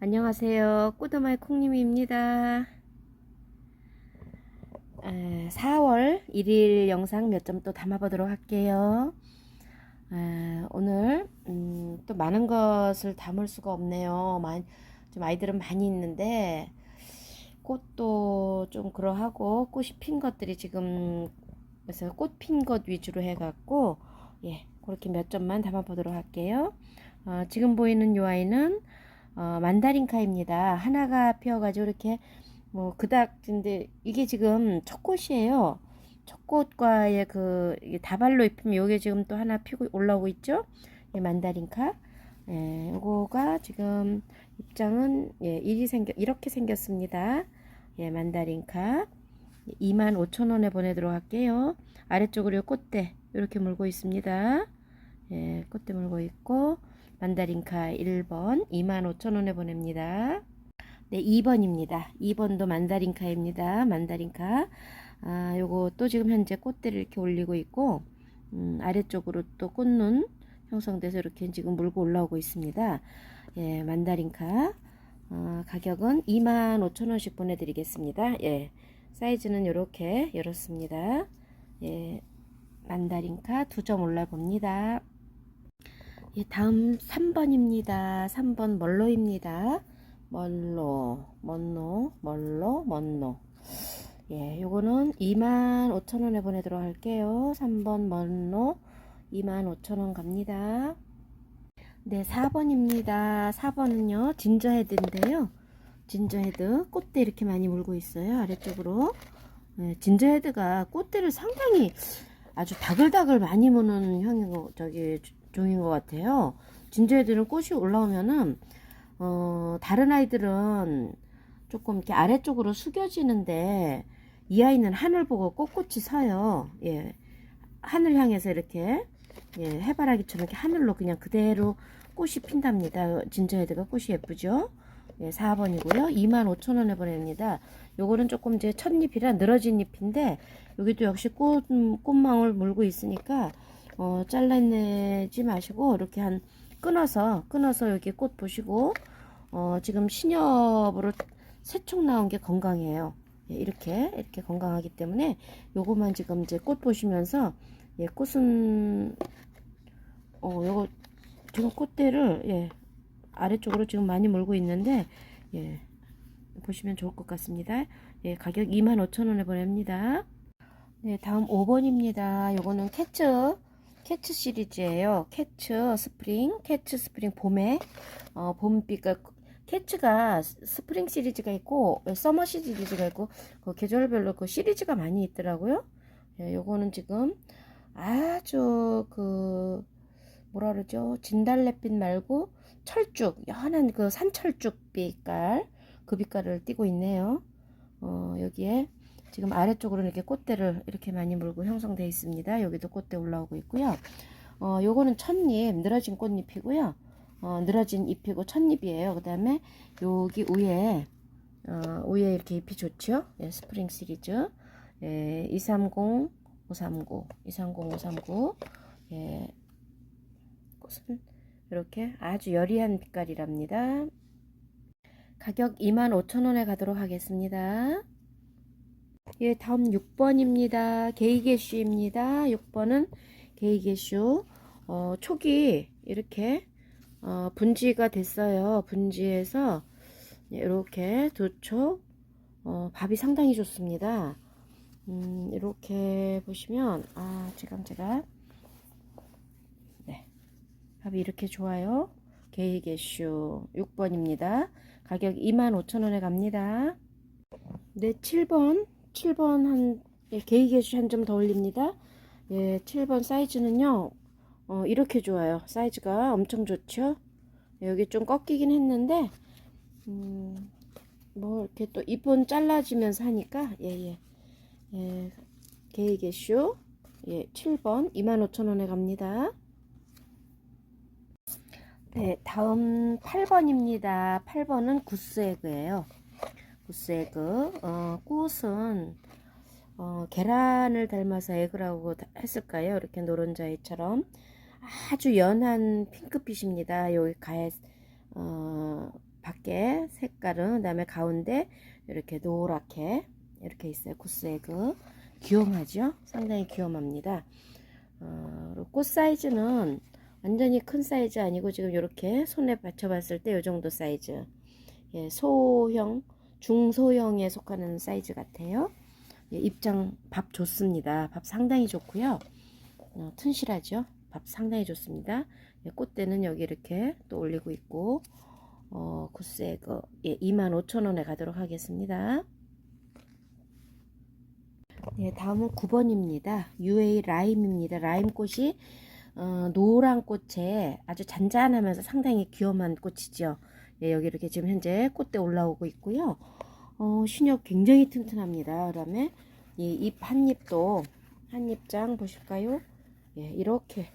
안녕하세요. 꾸드마이 콩님입니다. 4월 1일 영상 몇 점 또 담아보도록 할게요. 아, 오늘 음, 또 많은 것을 담을 수가 없네요. 좀 아이들은 많이 있는데 꽃도 좀 그러하고 꽃이 핀 것들이 지금 그래서 꽃 핀 것 위주로 해갖고 예 그렇게 몇 점만 담아보도록 할게요. 어, 지금 보이는 이 아이는 어, 만다린카입니다. 하나가 피어가지고 이렇게 뭐 그닥 근데 이게 지금 첫 꽃이에요. 첫 꽃과의 그 이게 다발로 입히면 요게 지금 또 하나 피고 올라오고 있죠. 예, 만다린카. 예, 요거가 지금 입장은 예, 일이 생겨 이렇게 생겼습니다. 예, 만다린카. 25,000원에 보내도록 할게요. 아래쪽으로 꽃대 이렇게 물고 있습니다. 예, 꽃대 물고 있고 만다린카 1번 25,000원에 보냅니다. 네, 2번입니다. 2번도 만다린카입니다. 만다린카. 아, 요거 또 지금 현재 꽃대를 이렇게 올리고 있고, 음, 아래쪽으로 또 꽃눈 형성돼서 이렇게 지금 물고 올라오고 있습니다. 예, 만다린카. 어, 가격은 25,000원씩 보내드리겠습니다. 예, 사이즈는 이렇게 열었습니다. 예, 만다린카 두 점 올라봅니다. 예, 다음 3번입니다. 3번 멀로입니다. 멀로, 먼로, 멀로, 먼로. 예, 요거는 25,000원에 보내도록 할게요. 3번 먼로 25,000원 갑니다. 네, 4번입니다. 4번은요, 진저헤드인데요. 진저헤드, 꽃대 이렇게 많이 물고 있어요. 아래쪽으로. 네, 진저헤드가 꽃대를 상당히 아주 다글다글 많이 무는 거, 저기, 종인 것 같아요. 진저헤드는 꽃이 올라오면은, 어, 다른 아이들은 조금 이렇게 아래쪽으로 숙여지는데, 이 아이는 하늘 보고 꼿꼿이 서요. 예. 하늘 향해서 이렇게, 예, 해바라기처럼 이렇게 하늘로 그냥 그대로 꽃이 핀답니다. 진저헤드가 꽃이 예쁘죠? 예, 4번이고요. 25,000원에 보냅니다. 요거는 조금 이제 첫잎이라 늘어진 잎인데, 여기도 역시 꽃, 꽃망울 물고 있으니까, 어, 잘라내지 마시고, 이렇게 한, 끊어서, 끊어서 여기 꽃 보시고, 어, 지금 신엽으로 세촉 나온 게 건강해요. 예, 이렇게, 이렇게 건강하기 때문에, 요거만 지금 이제 꽃 보시면서, 예, 꽃은, 어, 요거, 지금 꽃대를, 예, 아래쪽으로 지금 많이 물고 있는데, 예, 보시면 좋을 것 같습니다. 예, 가격 25,000원에 보냅니다. 네, 다음 5번입니다. 요거는 캐츠, 캐츠 시리즈예요. 캐츠 스프링, 캐츠 스프링 봄에, 어, 봄빛과, 캐츠가 스프링 시리즈가 있고, 서머 시리즈가 있고, 그 계절별로 그 시리즈가 많이 있더라고요. 예, 요거는 지금 아주 그, 뭐라 그러죠? 진달래빛 말고, 철쭉, 연한 그 산철쭉 빛깔, 그 빛깔을 띠고 있네요. 어, 여기에 지금 아래쪽으로 이렇게 꽃대를 이렇게 많이 물고 형성되어 있습니다. 여기도 꽃대 올라오고 있고요. 어, 요거는 첫잎, 늘어진 꽃잎이고요. 어, 늘어진 잎이고 첫잎이에요. 그 다음에 여기 위에, 어, 위에 이렇게 잎이 좋죠? 예, 스프링 시리즈. 예, 230, 539, 230, 539. 예, 꽃은 이렇게 아주 여리한 빛깔이랍니다. 가격 25,000원에 가도록 하겠습니다. 예, 다음 6번입니다. 게이게슈입니다. 6번은 게이게슈. 어, 촉이 이렇게 어, 분지가 됐어요. 분지에서 이렇게 두 촉. 어, 밥이 상당히 좋습니다. 음, 이렇게 보시면 아, 지금 제가 네. 밥이 이렇게 좋아요. 게이게슈 6번입니다. 가격 25,000원에 갑니다. 네, 7번. 7번 한, 예, 게이게슈 한점 더 올립니다. 예, 7번 사이즈는요, 어, 이렇게 좋아요. 사이즈가 엄청 좋죠? 예, 여기 좀 꺾이긴 했는데, 음, 뭐, 이렇게 또 잎은 잘라지면서 하니까, 예, 예. 예, 게이게슈. 예, 7번 25,000원에 갑니다. 네, 다음 8번입니다. 8번은 구스에그예요. 구스에그. 어, 꽃은 어, 계란을 닮아서 에그라고 했을까요? 이렇게 노른자이처럼 아주 연한 핑크빛입니다. 여기 가에 어, 밖에 색깔은 그다음에 가운데 이렇게 노랗게 이렇게 있어요. 구스에그 귀염하죠? 상당히 귀염합니다. 어, 꽃 사이즈는 완전히 큰 사이즈 아니고 지금 이렇게 손에 받쳐봤을 때 이 정도 사이즈. 예, 소형, 중소형에 속하는 사이즈 같아요. 예, 입장 밥 좋습니다. 밥 상당히 좋고요. 어, 튼실하죠? 밥 상당히 좋습니다. 예, 꽃대는 여기 이렇게 또 올리고 있고 어, 구스에그 예, 25,000원에 가도록 하겠습니다. 예, 다음은 9번입니다. UA 라임입니다. 라임 꽃이 어, 노란 꽃에 아주 잔잔하면서 상당히 귀여운 꽃이죠. 예, 여기 이렇게 지금 현재 꽃대 올라오고 있고요. 어, 신엽 굉장히 튼튼합니다. 그 다음에 이 잎 한 잎도 한 잎장 보실까요? 예, 이렇게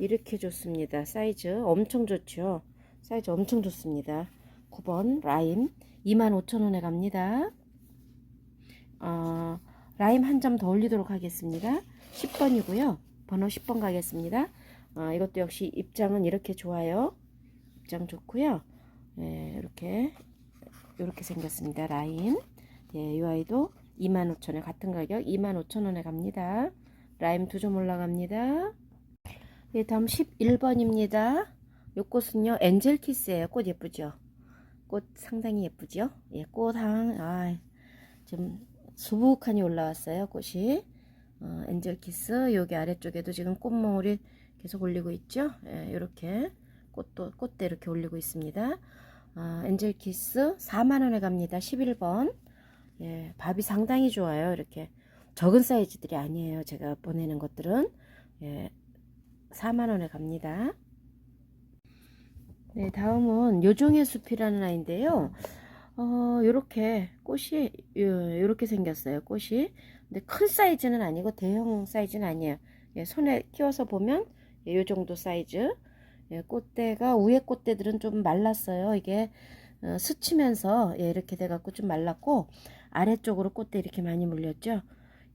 이렇게 좋습니다. 사이즈 엄청 좋죠. 사이즈 엄청 좋습니다. 9번 라임 25,000원에 갑니다. 어, 라임 한 점 더 올리도록 하겠습니다. 10번이고요. 번호 10번 가겠습니다. 어, 이것도 역시 입장은 이렇게 좋아요. 입장 좋고요. 예, 이렇게 이렇게 생겼습니다. 라임. 예, 이 아이도 25,000원 같은 가격 25,000원에 갑니다. 라임 두 점 올라갑니다. 예, 다음 11번입니다. 요 꽃은요, 엔젤 키스예요. 꽃 예쁘죠? 꽃 상당히 예쁘죠? 예, 꽃 한 아, 좀 수북하니 올라왔어요. 꽃이. 어, 엔젤 키스 여기 아래쪽에도 지금 꽃몽울이 계속 올리고 있죠. 예, 이렇게 꽃도 꽃대 이렇게 올리고 있습니다. 아, 엔젤 키스 4만원에 갑니다. 11번. 예, 밥이 상당히 좋아요. 이렇게 적은 사이즈들이 아니에요. 제가 보내는 것들은. 예, 4만원에 갑니다. 네, 다음은 요종의 숲이라는 아이인데요. 어, 요렇게 꽃이 요, 요렇게 생겼어요. 꽃이. 근데 큰 사이즈는 아니고 대형 사이즈는 아니에요. 예, 손에 끼워서 보면 예, 요 정도 사이즈. 예, 꽃대가 위에 꽃대들은 좀 말랐어요. 이게 어, 스치면서 예, 이렇게 돼갖고 좀 말랐고 아래쪽으로 꽃대 이렇게 많이 물렸죠.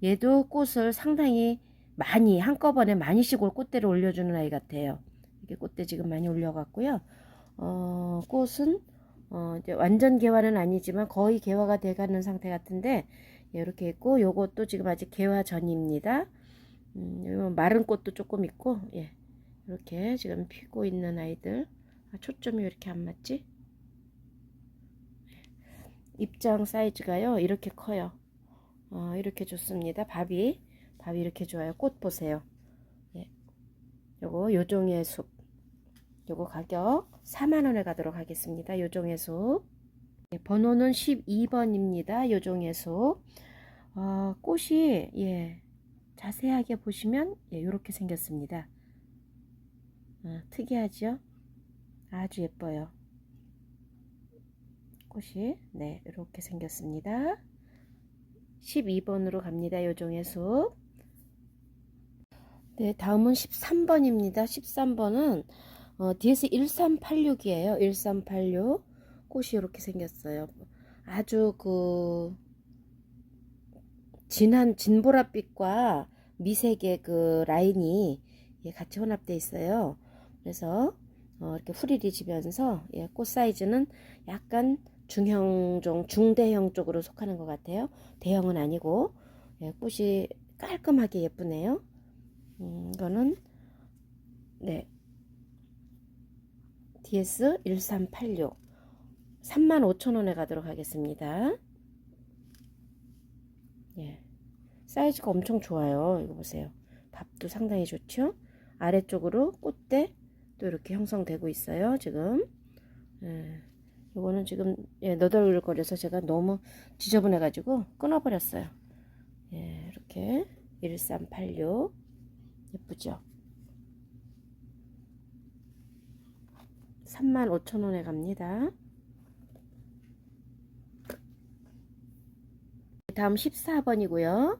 얘도 꽃을 상당히 많이 한꺼번에 많이씩 올 꽃대를 올려주는 아이 같아요. 이게 꽃대 지금 많이 올려갖고요. 어, 꽃은 어, 이제 완전 개화는 아니지만 거의 개화가 돼가는 상태 같은데 예, 이렇게 있고 요것도 지금 아직 개화 전입니다. 음, 요 마른 꽃도 조금 있고 예, 이렇게 지금 피고 있는 아이들 아, 초점이 왜 이렇게 안 맞지? 입장 사이즈가요 이렇게 커요. 어, 이렇게 좋습니다. 밥이 밥이 이렇게 좋아요. 꽃 보세요. 예, 요거 요종의 숲. 요거 가격 4만원에 가도록 하겠습니다. 요종의 숲. 예, 번호는 12번입니다. 요종의 숲. 어, 꽃이, 예, 자세하게 보시면, 예, 요렇게 생겼습니다. 어, 특이하죠? 아주 예뻐요. 꽃이, 네, 이렇게 생겼습니다. 12번으로 갑니다. 요종의 숲. 네, 다음은 13번입니다. 13번은 어, DS 1386이에요. 1386. 꽃이 이렇게 생겼어요. 아주 그 진한 진보랏빛과 미색의 그 라인이 예, 같이 혼합되어 있어요. 그래서 어, 이렇게 후리리 지면서 예, 꽃 사이즈는 약간 중형종, 중대형 쪽으로 속하는 것 같아요. 대형은 아니고 예, 꽃이 깔끔하게 예쁘네요. 음, 이거는 네 DS 1386 35,000원에 가도록 하겠습니다. 예. 사이즈가 엄청 좋아요. 이거 보세요. 밥도 상당히 좋죠? 아래쪽으로 꽃대 또 이렇게 형성되고 있어요. 지금. 예. 이거는 지금 예, 너덜거려서 제가 너무 지저분해 가지고 끊어버렸어요. 예, 이렇게 1386 예쁘죠? 35,000원에 갑니다. 다음 14번이고요.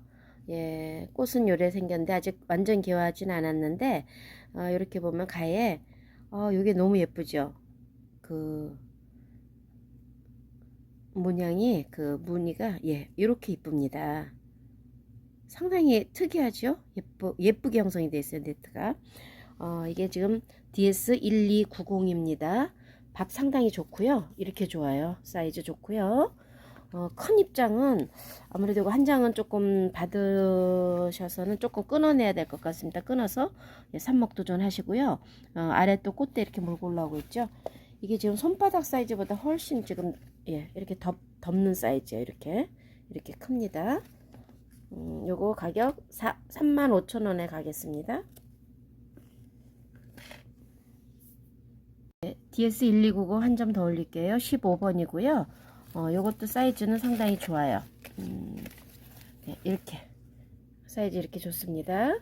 예, 꽃은 요래 생겼는데 아직 완전 개화하진 않았는데 어, 이렇게 보면 가에 어, 요게 너무 예쁘죠. 그 문양이 그 무늬가 예, 이렇게 이쁩니다. 상당히 특이하죠? 예쁘 예쁘게 형성이 되어 있어요, 네트가. 어, 이게 지금 DS1290입니다. 밥 상당히 좋고요. 이렇게 좋아요. 사이즈 좋고요. 어, 큰 입장은 아무래도 한 장은 조금 받으셔서는 조금 끊어내야 될 것 같습니다. 끊어서 예, 삽목 도전 하시고요. 어, 아래 또 꽃대 이렇게 물고 올라오고 있죠. 이게 지금 손바닥 사이즈보다 훨씬 지금 예, 이렇게 덮, 덮는 사이즈예요. 이렇게 이렇게 큽니다. 음, 요거 가격 4, 35,000원에 가겠습니다. 네, DS1299 한 점 더 올릴게요. 15번이고요. 어, 요것도 사이즈는 상당히 좋아요. 음, 네, 이렇게 사이즈 이렇게 좋습니다.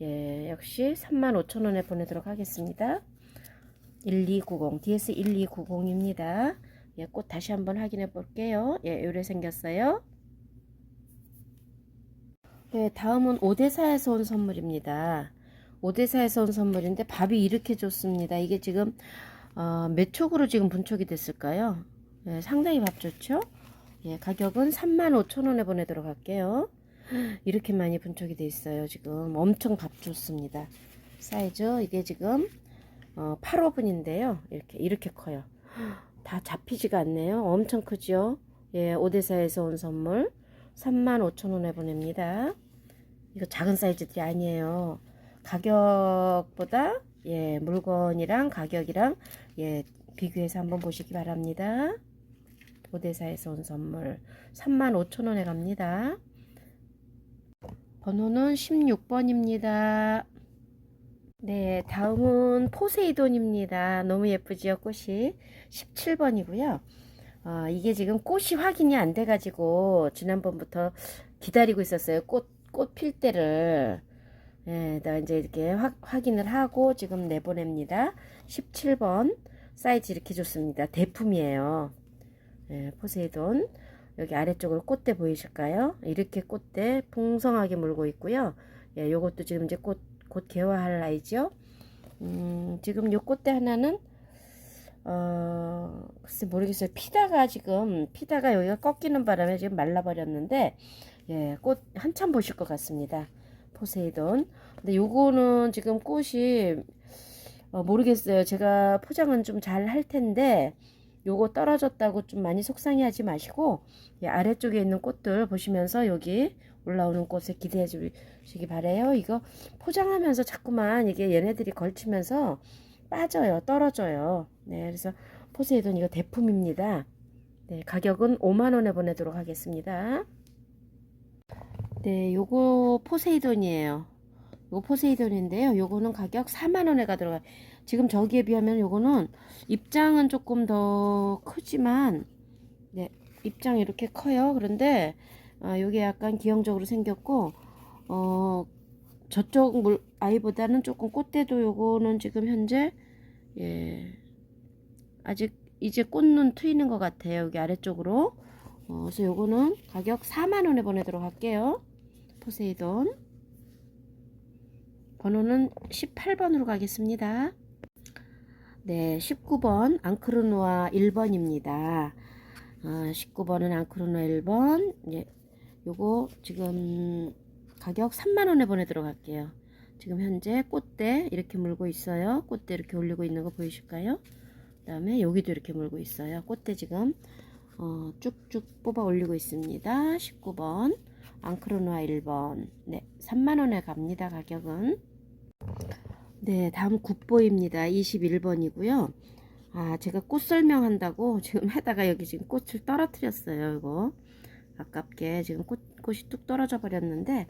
예, 역시 35,000원에 보내도록 하겠습니다. 1290 DS1290입니다. 예, 꽃 다시 한번 확인해 볼게요. 예, 요래 생겼어요. 네, 다음은 오대사에서 온 선물입니다. 오대사에서 온 선물인데 밥이 이렇게 좋습니다. 이게 지금 어, 몇 촉으로 지금 분촉이 됐을까요? 예, 상당히 밥 좋죠? 예, 가격은 35,000원에 보내도록 할게요. 이렇게 많이 분촉이 돼 있어요. 지금 엄청 밥 좋습니다. 사이즈 이게 지금 어, 8호분인데요. 이렇게 이렇게 커요. 다 잡히지가 않네요. 엄청 크죠? 예, 오대사에서 온 선물 35,000원에 보냅니다. 이거 작은 사이즈들이 아니에요. 가격보다 예, 물건이랑 가격이랑 예, 비교해서 한번 보시기 바랍니다. 오대사에서 온 선물 35,000원에 갑니다. 번호는 16번입니다. 네, 다음은 포세이돈입니다. 너무 예쁘지요, 꽃이. 17번이고요. 어, 이게 지금 꽃이 확인이 안 돼가지고, 지난번부터 기다리고 있었어요. 꽃, 꽃 필 때를. 예, 나 이제 이렇게 확, 확인을 하고 지금 내보냅니다. 17번. 사이즈 이렇게 좋습니다. 대품이에요. 예, 포세이돈. 여기 아래쪽으로 꽃대 보이실까요? 이렇게 꽃대 풍성하게 물고 있고요. 예, 요것도 지금 이제 꽃, 곧 개화할 나이죠. 음, 지금 요 꽃대 하나는 어, 글쎄 모르겠어요. 피다가 지금 피다가 여기가 꺾이는 바람에 지금 말라버렸는데 예, 꽃 한참 보실 것 같습니다. 포세이돈. 근데 요거는 지금 꽃이 어, 모르겠어요. 제가 포장은 좀 잘 할 텐데 요거 떨어졌다고 좀 많이 속상해하지 마시고 예, 아래쪽에 있는 꽃들 보시면서 여기 올라오는 꽃에 기대해 주시기 바래요. 이거 포장하면서 자꾸만 이게 얘네들이 걸치면서 빠져요. 떨어져요. 네, 그래서 포세이돈 이거 대품입니다. 네, 가격은 5만원에 보내도록 하겠습니다. 네, 요거 포세이돈이에요. 요거 포세이돈인데요. 요거는 가격 4만원에 가도록 지금 저기에 비하면 요거는 입장은 조금 더 크지만 네, 입장 이렇게 커요. 그런데 아, 요게 약간 기형적으로 생겼고 어 저쪽 물 아이보다는 조금 꽃대도 요거는 지금 현재 예 아직 이제 꽃눈 트이는 것 같아요. 여기 아래쪽으로 어, 그래서 요거는 가격 4만원에 보내도록 할게요. 포세이돈 번호는 18번으로 가겠습니다. 네, 19번 앙크르노아 1번입니다. 어, 19번은 앙크르노아 1번. 예, 요거 지금 가격 3만원에 보내도록 할게요. 지금 현재 꽃대 이렇게 물고 있어요. 꽃대 이렇게 올리고 있는 거 보이실까요? 그 다음에 여기도 이렇게 물고 있어요. 꽃대 지금 어, 쭉쭉 뽑아 올리고 있습니다. 19번 앙크로노아 1번 네 3만원에 갑니다. 가격은 네 다음 굿보입니다. 21번이고요. 아 제가 꽃 설명한다고 지금 하다가 여기 지금 꽃을 떨어뜨렸어요. 이거 아깝게 지금 꽃, 꽃이 뚝 떨어져 버렸는데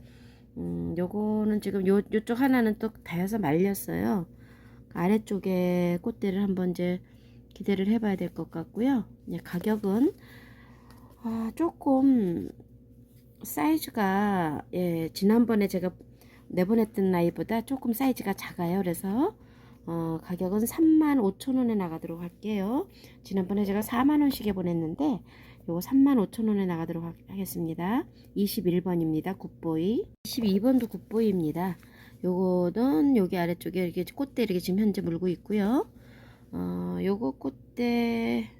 음, 요거는 지금 요, 요쪽 하나는 또 다여서 말렸어요. 아래쪽에 꽃대를 한번 이제 기대를 해봐야 될 것 같고요. 예, 가격은 아, 조금 사이즈가 예, 지난번에 제가 내보냈던 나이보다 조금 사이즈가 작아요. 그래서 어, 가격은 35,000원에 나가도록 할게요. 지난번에 제가 4만원씩에 보냈는데 요거 35,000원에 나가도록 하겠습니다. 21번입니다. 굿보이. 22번도 굿보이입니다. 요거는 여기 아래쪽에 이렇게 꽃대 이렇게 지금 현재 물고 있고요. 어, 요거 꽃대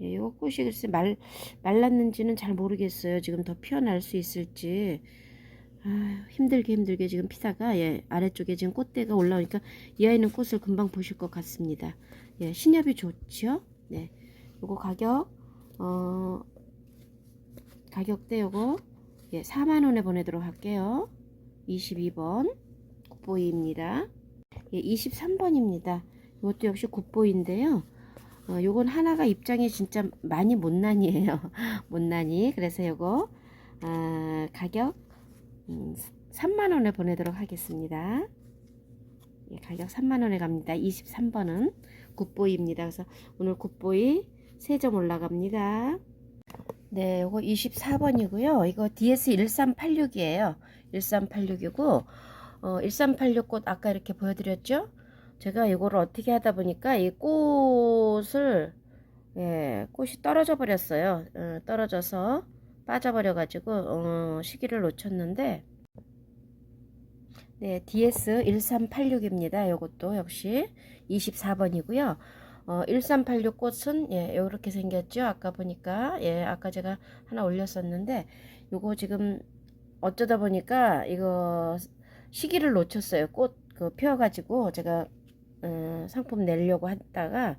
예, 요거 꽃이 글쎄 말, 말랐는지는 잘 모르겠어요. 지금 더 피어날 수 있을지. 아, 힘들게 힘들게 지금 피다가 예, 아래쪽에 지금 꽃대가 올라오니까 이 아이는 꽃을 금방 보실 것 같습니다. 예, 신협이 좋지요. 네. 요거 가격 어 가격대 요거 예, 4만 원에 보내도록 할게요. 22번 굿보이입니다. 예, 23번입니다. 이것도 역시 굿보이인데요. 어, 요건 하나가 입장이 진짜 많이 못난이에요. 못난이. 그래서 요거 아, 가격 음, 3만 원에 보내도록 하겠습니다. 예, 가격 3만 원에 갑니다. 23번은 굿보이입니다. 그래서 오늘 굿보이 3점 올라갑니다. 네, 요거 24번이고요. 이거 DS 1386이에요. 1386이고 어, 1386꽃 아까 이렇게 보여드렸죠? 제가 이거를 어떻게 하다 보니까 이 꽃을 예, 꽃이 떨어져 버렸어요. 어, 떨어져서 빠져버려 가지고 어, 시기를 놓쳤는데 네, DS 1386입니다. 이것도 역시 24번이고요. 어, 1386 꽃은 예, 이렇게 생겼죠. 아까 보니까 예, 아까 제가 하나 올렸었는데 요거 지금 어쩌다 보니까 이거 시기를 놓쳤어요. 꽃 그 피어 가지고 제가 어, 상품 내려고 했다가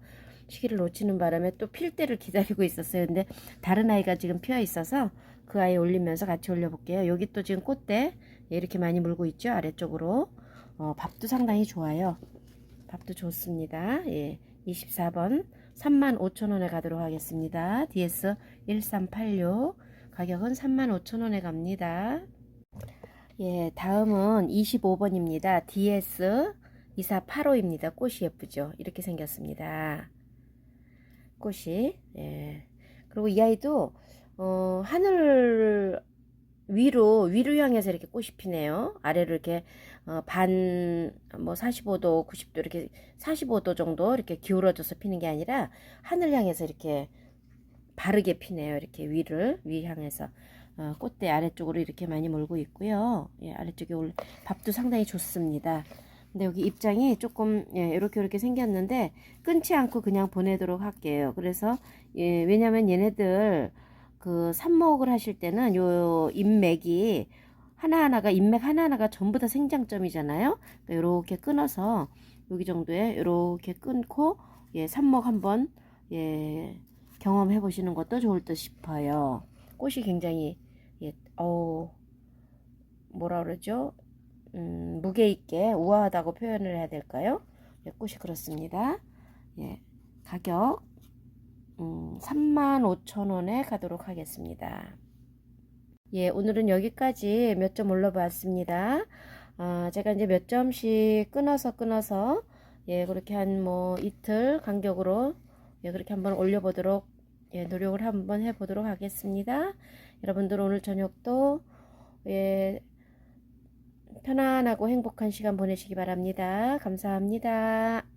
시기를 놓치는 바람에 또 필 때를 기다리고 있었어요. 근데 다른 아이가 지금 피어 있어서 그 아이 올리면서 같이 올려볼게요. 여기 또 지금 꽃대 이렇게 많이 물고 있죠. 아래쪽으로. 어, 밥도 상당히 좋아요. 밥도 좋습니다. 예. 24번 35,000원에 가도록 하겠습니다. DS 1386 가격은 35,000원에 갑니다. 예, 다음은 25번입니다. DS 2485입니다. 꽃이 예쁘죠? 이렇게 생겼습니다. 꽃이. 예. 그리고 이 아이도 어, 하늘 위로 위로 향해서 이렇게 꽃이 피네요. 아래로 이렇게 어, 반뭐 45도, 90도 이렇게 45도 정도 이렇게 기울어져서 피는 게 아니라 하늘 향해서 이렇게 바르게 피네요. 이렇게 위를 위 향해서 어, 꽃대 아래쪽으로 이렇게 많이 몰고 있고요. 예, 아래쪽에 올 밥도 상당히 좋습니다. 근데 여기 입장이 조금 예, 이렇게 이렇게 생겼는데 끊지 않고 그냥 보내도록 할게요. 그래서 예, 왜냐면 얘네들 그 삽목을 하실 때는 요 인맥이 하나하나가 인맥 하나하나가 전부 다 생장점이잖아요. 그러니까 이렇게 끊어서 여기 정도에 이렇게 끊고 예, 삽목 한번 예, 경험해 보시는 것도 좋을 듯 싶어요. 꽃이 굉장히 예, 어 뭐라 그러죠? 음, 무게 있게 우아하다고 표현을 해야 될까요? 예, 꽃이 그렇습니다. 예, 가격 음, 35,000원에 가도록 하겠습니다. 예, 오늘은 여기까지 몇 점 올려봤습니다. 아, 제가 이제 몇 점씩 끊어서 끊어서 예, 그렇게 한 뭐 이틀 간격으로 예, 그렇게 한번 올려보도록 예, 노력을 한번 해보도록 하겠습니다. 여러분들 오늘 저녁도 예, 편안하고 행복한 시간 보내시기 바랍니다. 감사합니다.